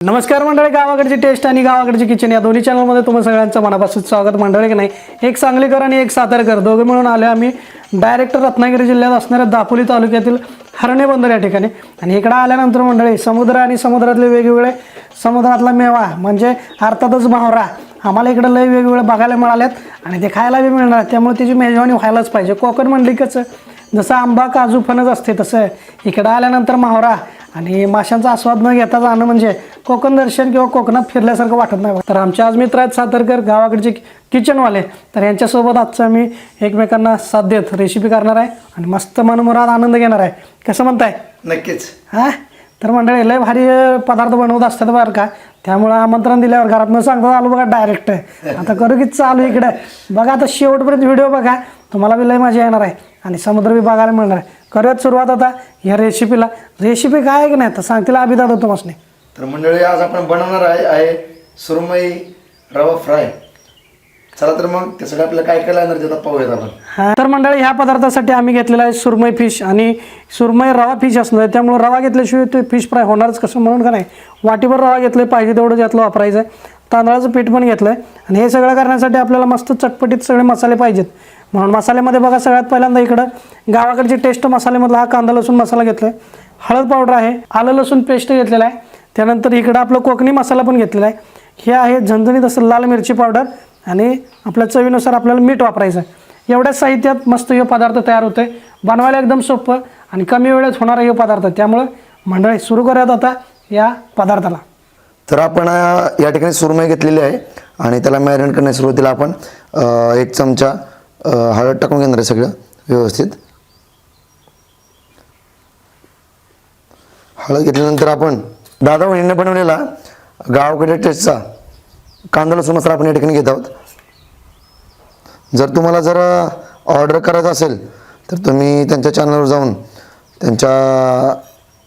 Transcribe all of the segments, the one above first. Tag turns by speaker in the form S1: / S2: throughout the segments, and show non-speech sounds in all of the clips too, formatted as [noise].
S1: नमस्कार मंडळी गावाकडची टेस्ट आणि गावाकडची किचन या दोन्ही चॅनलमध्ये तुम्हाला सगळ्यांचं मनापासून स्वागत मंडळी की नाही? एक सांगलीकर आणि एक सातारकर दोघे मिळून आले आम्ही डायरेक्ट रत्नागिरी जिल्ह्यात असणाऱ्या दापोली तालुक्यातील हरणे बंदर या ठिकाणी. आणि इकडं आल्यानंतर मंडळी समुद्र आणि समुद्रातले वेगवेगळे समुद्रातला मेवा म्हणजे अर्थातच मावरा आम्हाला इकडं लय वेगवेगळे बघायला मिळाल्यात आणि ते खायला बी मिळणार त्यामुळे त्याची मेजवानी व्हायलाच पाहिजे. कोकण म्हणली कसं जसं आंबा काजू फणस असते तसं. इकडं आल्यानंतर मावरा आणि माशांचा आस्वाद न घेता जाणं म्हणजे कोकण दर्शन किंवा कोकणात फिरल्यासारखं वाटत नाही तर आमचे आज मित्र आहेत सातारकर गावाकडचे किचनवाले तर यांच्यासोबत आजचं मी एकमेकांना साथ देत रेसिपी करणार आहे आणि मस्त मनमुराद आनंद घेणार आहे. कसं म्हणताय?
S2: नक्कीच.
S1: हा? तर मंडळी लय भारी पदार्थ बनवत असतात बरं का. त्यामुळं आमंत्रण दिल्यावर घरात न सांगता आलो बघा डायरेक्ट आता करू की चालू इकडे? बघा आता शेवटपर्यंत व्हिडिओ बघा. तुम्हाला बी लय मजा येणार आहे. आणि समुद्र बी बघायला मिळणार आहे. करूयात सुरुवात आता ह्या रेसिपीला रेसिपी काय आहे की नाही तर सांगतील अभिदा होतो मसने
S2: तर मंडळी आज आपण बनवणार आहे आहे सुरमई रवा फ्राय. चला तर मग त्यासाठी आपल्याला काय काय लागणार ते आता पाहूयात आपण.
S1: हा. तर मंडळी ह्या पदार्थासाठी आम्ही घेतलेला आहे सुरमई फिश आणि सुरमई रवा फिश असणार आहे. त्यामुळे रवा घेतल्याशिवाय ते फिश फ्राय होणारच कसं म्हणून का नाही? वाटीभर रवा घेतलं पाहिजे तेवढं त्यातलं वापरायचं. आहे तांदळाचं पीठ पण घेतलं आहे आणि हे सगळं करण्यासाठी आपल्याला मस्त चटपटीत सगळे मसाले पाहिजेत. म्हणून मसाल्यामध्ये बघा सगळ्यात पहिल्यांदा इकडं गावाकडची टेस्ट मसाल्यामधला हा कांदा लसूण मसाला घेतला आहे हळद पावडर आहे आलं लसूण पेस्ट घेतलेला आहे. त्यानंतर इकडं आपलं कोकणी मसाला पण घेतलेला आहे. हे आहे झणझणीत असं लाल मिरची पावडर आणि आपल्या चवीनुसार आपल्याला मीठ वापरायचं आहे. एवढ्याच साहित्यात मस्त हे पदार्थ तयार होतोय. बनवायला एकदम सोपं आणि कमी वेळेत होणारा हे पदार्थ. त्यामुळं मंडळी सुरू करूयात आता या पदार्थाला.
S2: तर आपण या ठिकाणी सुरमई घेतलेली आहे आणि त्याला मॅरिनेट करण्यास सुरुवातीला आपण एक चमचा हळद टाकून घेणार आहे सगळं व्यवस्थित. हळद घेतल्यानंतर आपण दादा वहिनीने बनवलेला गावकडे टेस्टचा कांदा लसूण मसाला आपण या ठिकाणी घेत आहोत. जर तुम्हाला जर ऑर्डर करायचं असेल तर तुम्ही त्यांच्या चॅनलवर जाऊन त्यांच्या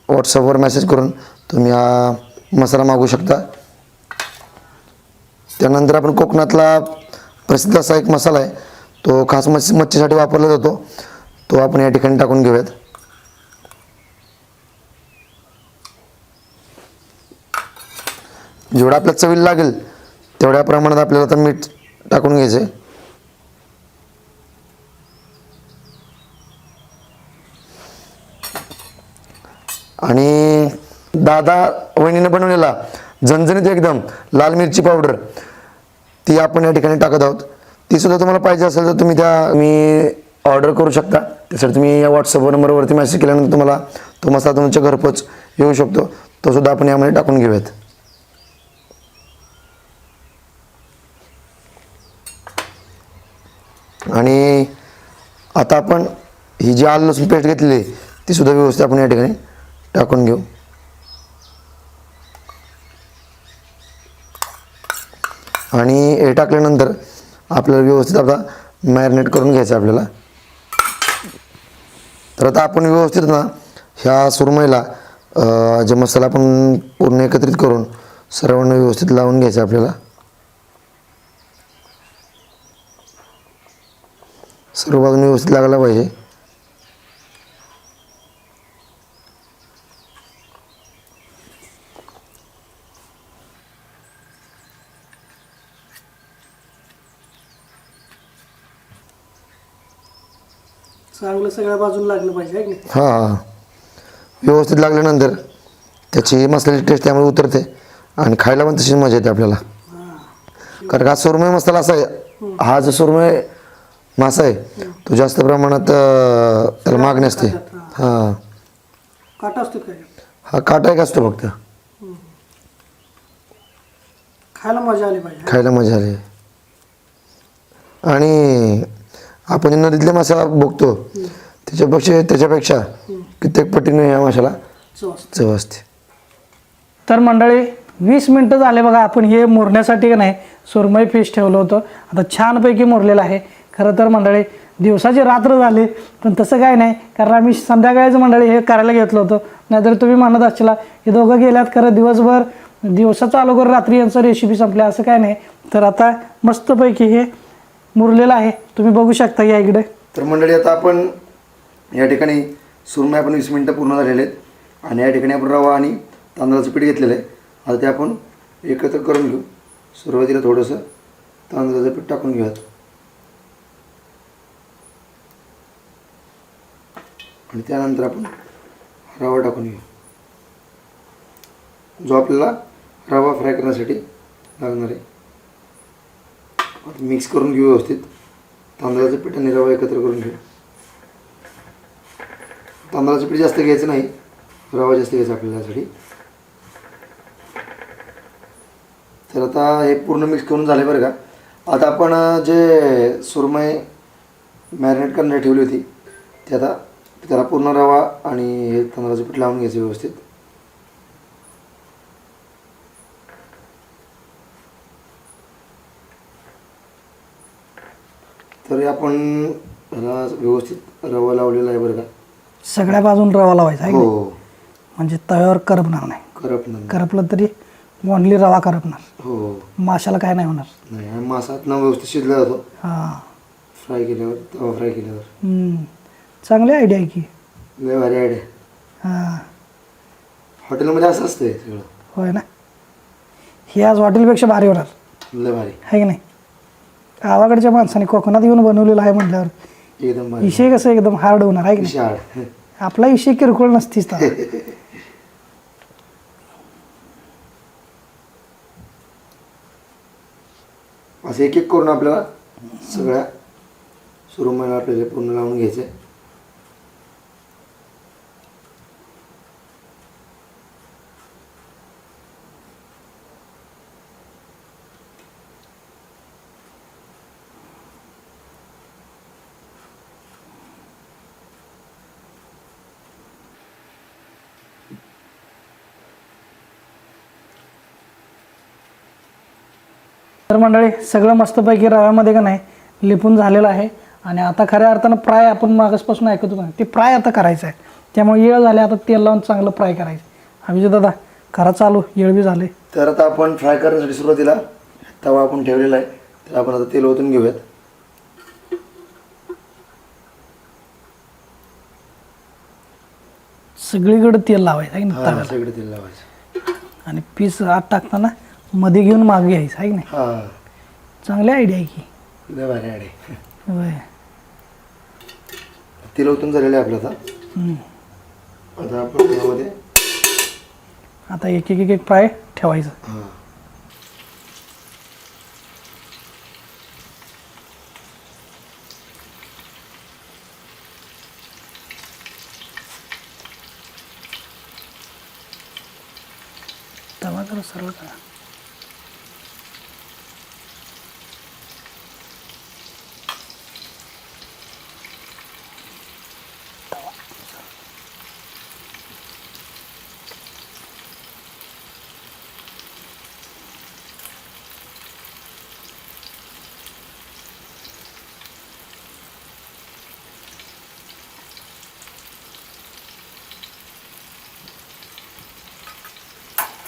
S2: व्हॉट्सअपवर मेसेज करून तुम्ही हा मसाला मागू शकता. त्यानंतर आपण कोकणातला प्रसिद्ध असा एक मसाला आहे तो खास मच्छी मच्छीसाठी वापरला जातो. तो आपण या ठिकाणी टाकून घेऊयात. जेवढा आपल्या चवीला लागेल तेवढ्या प्रमाणात आपल्याला आता मीठ टाकून घ्यायचं आहे आणि दादा वहिनीने बनवलेला झणझणीत एकदम लाल मिरची पावडर ती आपण या ठिकाणी टाकत आहोत. ती सुद्धा तुम्हाला पाहिजे असेल तर तुम्ही त्या मी ऑर्डर करू शकता. त्यासाठी तुम्ही या व्हॉट्सअप नंबरवरती मेसेज केल्यानंतर तुम्हाला तो मसाला तुमच्या घरपोच येऊ शकतो. तो सुद्धा आपण यामध्ये टाकून घेऊयात. आणि आता आपण ही जी आलं लसूण पेस्ट घेतलेली आहे, ती सुद्धा व्यवस्थित आपण या ठिकाणी टाकून घेऊ. आणि हे टाकल्यानंतर आपल्याला व्यवस्थित आता मॅरिनेट करून घ्यायचं आपल्याला. तर आता आपण व्यवस्थित ना ह्या सुरमईला जे मसाला आपण पूर्ण एकत्रित करून सर्वांना व्यवस्थित लावून घ्यायचं आपल्याला. सर्व बाजूने व्यवस्थित लागायला पाहिजे.
S1: चांगलं सगळ्या बाजूला लागलं पाहिजे आहे की नाही?
S2: हां हां. व्यवस्थित लागल्यानंतर त्याची मसाल्याची टेस्ट त्यामुळे उतरते आणि खायला पण तशीच मजा येते आपल्याला. कारण का सुरमई मसाला असा आहे हा जो सुरमई मासा आहे तो जास्त प्रमाणात अं, त्याला मागणी असते. हां.
S1: काटा असतो काय
S2: हा काटा एक असतो फक्त.
S1: खायला मजा आली पाहिजे
S2: खायला मजा आली. आणि आपण जे नदीतले मासा बघतो त्याच्यापेक्षा त्याच्यापेक्षा कित्येक पटीने या माशाला
S1: चव असते. तर मंडळी वीस मिनटं झाले बघा आपण हे मुरण्यासाठी का नाही सुरमई फिश ठेवलं होतं. आता छानपैकी मुरलेलं आहे. खरं तर मंडळी दिवसाची रात्र झाली पण तसं काय नाही. कारण आम्ही संध्याकाळचं मंडळी हे करायला घेतलं होतं. नाहीतर तुम्ही म्हणत असला हे दोघं गेल्यात खरं दिवसभर दिवसा चालू करून रात्री यांचं रेसिपी संपल्या असं काय नाही. तर आता मस्तपैकी हे मुरलेला आहे. तुम्ही बघू शकता या इकडे.
S2: तर मंडळी आता आपण या ठिकाणी सुरमय आपण वीस मिनटं पूर्ण झालेले आहेत. आणि या ठिकाणी आपण रवा आणि तांदळाचं पीठ घेतलेलं आहे. आता ते आपण एकत्र करून घेऊ. सुरुवातीला थोडंसं तांदळाचं पीठ टाकून घेऊयात. आणि त्यानंतर आपण रवा टाकून घेऊ. जो आपल्याला रवा फ्राय करण्यासाठी लागणार आहे. मिक्स करून घेऊ व्यवस्थित. तांदळाचं पीठ आणि रवा एकत्र करून घेऊ. तांदळाचं पीठ जास्त घ्यायचं नाही. रवा जास्त घ्यायचा आपल्याला यासाठी. तर आता हे पूर्ण मिक्स करून झाले बरं का. आता आपण जे सुरमई मॅरिनेट करण्यासाठी ठेवली होती ते आता त्याला पूर्ण रवा आणि हे तांदळाचं पीठ लावून घ्यायचं व्यवस्थित. तर आपण ह्याला व्यवस्थित रवा लावलेला आहे बरं का.
S1: सगळ्या बाजून रवा लावायचा आहे की नाही?
S2: हो
S1: म्हणजे तव्यावर करपणार नाही.
S2: करपणार नाही.
S1: करपलं तरी ओनली रवा करपणार.
S2: हो.
S1: माशाला काय नाही होणार.
S2: नाही आणि मासा ना व्यवस्थित शिजला जातो.
S1: हां.
S2: फ्राय केल्यावर तवा फ्राय केल्यावर.
S1: हम्म. चांगली आयडिया आहे की.
S2: लय भारी आयडिया
S1: हां.
S2: हॉटेलमध्ये असं असतंय सगळं.
S1: होय ना? हे आज हॉटेलपेक्षा भारी होणार.
S2: लय भारी.
S1: आहे की नाही? गावाकडच्या माणसाने कोकणात येऊन बनवलेलं आहे म्हटल्यावर
S2: एकदम
S1: इशे कसं एकदम हार्ड होणार आहे की नाही? आपला इशे किरकोळ नसतीच तर
S2: असं एक एक करून आपल्याला सगळ्या सुरुमईला आपल्याला पूर्ण लावून घ्यायचं.
S1: तर मंडळी सगळं मस्तपैकी रव्यामध्ये का नाही लिपून झालेलं आहे. आणि आता खऱ्या अर्थानं फ्राय आपण मागासपासून ऐकतो का ते फ्राय आता करायचं आहे. त्यामुळे येळ झाले आता तेल लावून चांगलं फ्राय करायचं. अभिजित दादा खरा चालू येळ बी झाले.
S2: तर आता आपण फ्राय करण्यासाठी सुरुवातीला तवा आपण ठेवलेला आहे. तर आपण आता तेल ओतून घेऊयात.
S1: सगळीकडे तेल लावायचं आहे की नाही
S2: हा
S1: तव्याला?
S2: सगळं तेल लावायचं.
S1: आणि पीस आत टाकताना मध्ये घेऊन मागे घ्यायचं आहे की नाही?
S2: हा.
S1: चांगली आयडिया आहे की.
S2: लय भारी आयडिया
S1: होय.
S2: तेल ओतून झालेलं आहे आपलं आता.
S1: हम्म.
S2: आता आपण त्यामध्ये
S1: आता एक एक एक एक फ्राय ठेवायचं.
S2: हा.
S1: तवा जरा सरळ करा.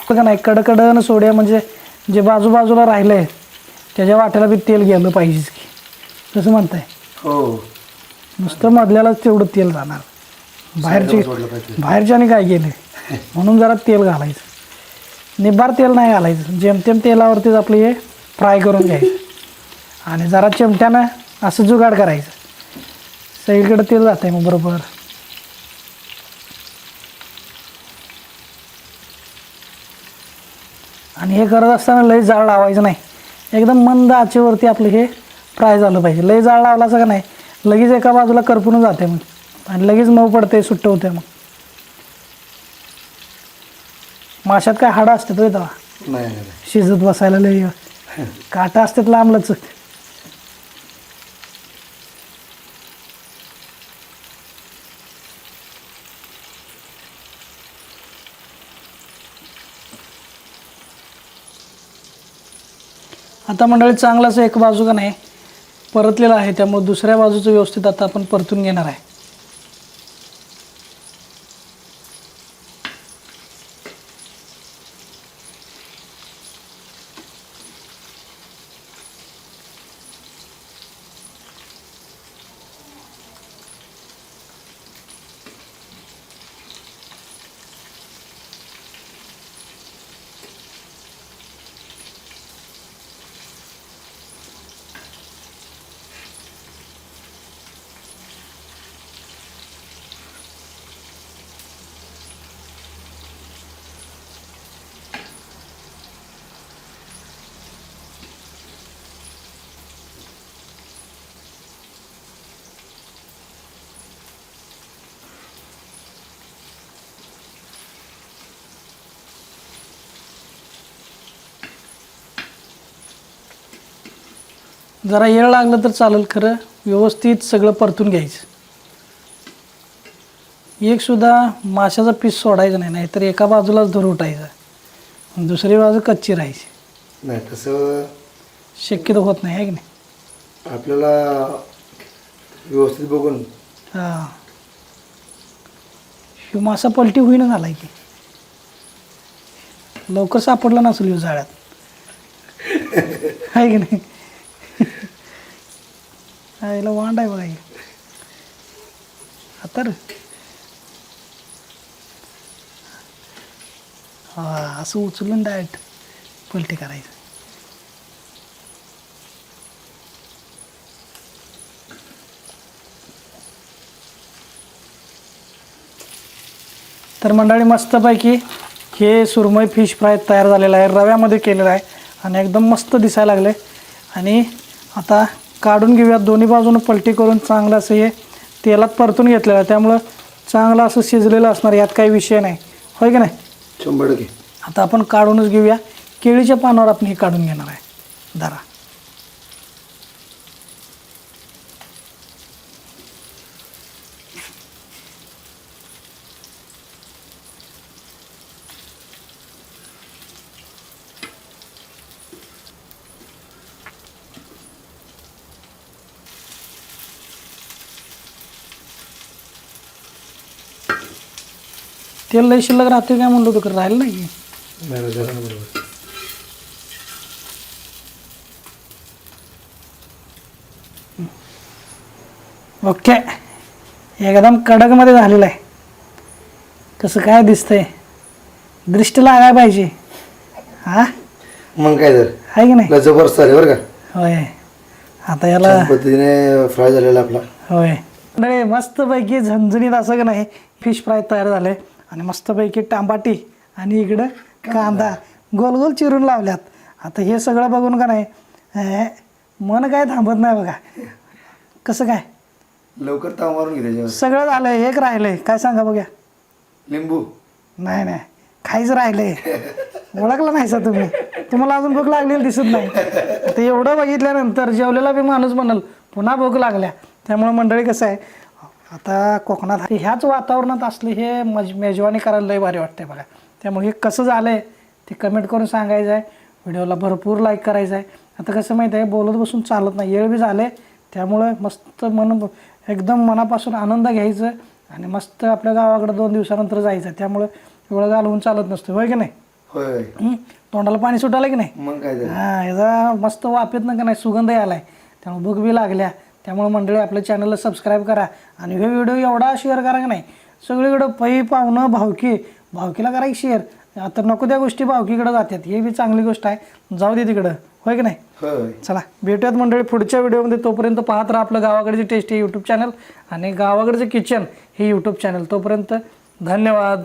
S1: बघा नाही कडकडन सोड्या म्हणजे जे बाजूबाजूला राहिलंय त्याच्या वाट्याला बी तेल गेलं पाहिजेच की. तसं म्हणताय.
S2: हो.
S1: नुसतं मधल्यालाच तेवढं तेल जाणार. बाहेरची बाहेरच्याने काय केलं म्हणून जरा तेल घालायचं. निब्बार तेल नाही घालायचं. जेमतेम तेलावरतीच आपलं हे फ्राय करून घ्यायचं. आणि जरा चिमट्यानं असं जुगाड करायचं. सगळीकडे तेल जात आहे मग बरोबर. आणि हे करत असताना लय जाळ लावायचं नाही. एकदम मंद आचेवरती आपलं हे फ्राय झालं पाहिजे. लय जाळ लावला असं का नाही? लगेच एका बाजूला करपून जाते मग. आणि लगेच मऊ पडते सुट्ट होते मग. माशात काय हाडं
S2: नाही नाही नाही.
S1: शिजत बसायला लय [laughs] काटा असतात लांबलच आता मंडळी चांगलाच एक बाजू का नाही? परतलेला आहे त्यामुळे दुसऱ्या बाजूचं व्यवस्थित आता आपण परतून घेणार आहे. जरा येळ लागलं तर चालेल खरं व्यवस्थित सगळं परतून घ्यायचं. एक सुद्धा माशाचा पीस सोडायचा नाही नाहीतर एका बाजूलाच धर उठायचा. दुसरी बाजू कच्ची राहायची.
S2: नाही तसं
S1: शक्यतो होत नाही आहे की नाही?
S2: आपल्याला व्यवस्थित बघून.
S1: हां. ह्यो मासा पलटी होईना झालाय की. लवकर सापडला नसेल जाळ्यात. [laughs] आहे की नाही? आईला वांड आहे बघा हे. आता रे हा असं उचलून डायरेक्ट पलटी करायचं तर मंडळी मस्तपैकी हे सुरमई फिश फ्राय तयार झालेलं आहे रव्यामध्ये केलेलं आहे आणि एकदम मस्त दिसायला लागले आणि आता काढून घेऊयात. दोन्ही बाजूनं पलटी करून चांगलं असं हे तेलात परतून घेतलेलं आहे. त्यामुळं चांगलं असं शिजलेलं असणार यात काही विषय नाही. होय की नाही?
S2: शंभर टक्के.
S1: आता आपण काढूनच घेऊया. केळीच्या पानावर आपण हे काढून घेणार आहे. धरा. तेल लई शिल्लक राहते काय म्हणलो होतं राहिलं नाही की?
S2: नाही जरा बरोबर
S1: ओके. एकदम कडकमध्ये झालेलं आहे. कसं काय दिसतंय? दृष्टी लागाय पाहिजे. हा?
S2: मग काय तर.
S1: आहे की नाही?
S2: आपला जबरदस्त आहे बरं का?
S1: होय. आता याला
S2: छान पद्धतीने फ्राय झालेला आपला.
S1: होय. नाही मस्तपैकी झणझणीत असं का नाही फिश फ्राय तयार झाले आणि मस्तपैकी टांबाटी आणि इकडं कांदा. गोल गोल चिरून लावल्यात. आता हे सगळं बघून का नाही मन काय थांबत नाही बघा. कसं काय?
S2: लवकर ताव मारून घे
S1: सगळं झालंय एक राहिलंय. काय सांगा बघ्या.
S2: लिंबू.
S1: नाही नाही. खायचं राहिलंय. ओळखलं नाही सर तुम्ही. तुम्हाला अजून भूक लागलेली दिसत नाही. आता एवढं बघितल्यानंतर जेवलेला बी माणूस म्हणाल पुन्हा भूक लागल्या. त्यामुळे मंडळी कसं आहे आता कोकणात ह्याच वातावरणात असले हे मज मेजवानी करायला लय भारी वाटते बघा. त्यामुळे हे कसं झालं आहे ते कमेंट करून सांगायचं आहे. व्हिडिओला भरपूर लाईक करायचं आहे. आता कसं माहिती आहे बोलत बसून चालत नाही. येळ बी झाले त्यामुळं मस्त मन एकदम मनापासून आनंद घ्यायचं आणि मस्त आपल्या गावाकडे दोन दिवसानंतर जायचं. त्यामुळं वेळ घालवून चालत नसतं होय की नाही?
S2: होय?
S1: तोंडाला पाणी सुटालं की नाही?
S2: मग काय
S1: हा याचा मस्त वापेत ना का नाही? सुगंध आलाय त्यामुळे भूक बी लागल्या. त्यामुळे मंडळी आपल्या चॅनलला सबस्क्राईब करा आणि हे व्हिडिओ एवढा शेअर करा की नाही सगळीकडं पै पाहुणं भावकी भावकीला करा की शेअर आता नको त्या गोष्टी भावकीकडे जातात हे बी चांगली गोष्ट आहे. जाऊ दे तिकडं होय की नाही? चला भेटूयात मंडळी पुढच्या व्हिडिओमध्ये तोपर्यंत पाहत राहा आपलं गावाकडची टेस्ट हे यूट्यूब चॅनल आणि गावाकडचं किचन हे यूट्यूब चॅनल तोपर्यंत धन्यवाद.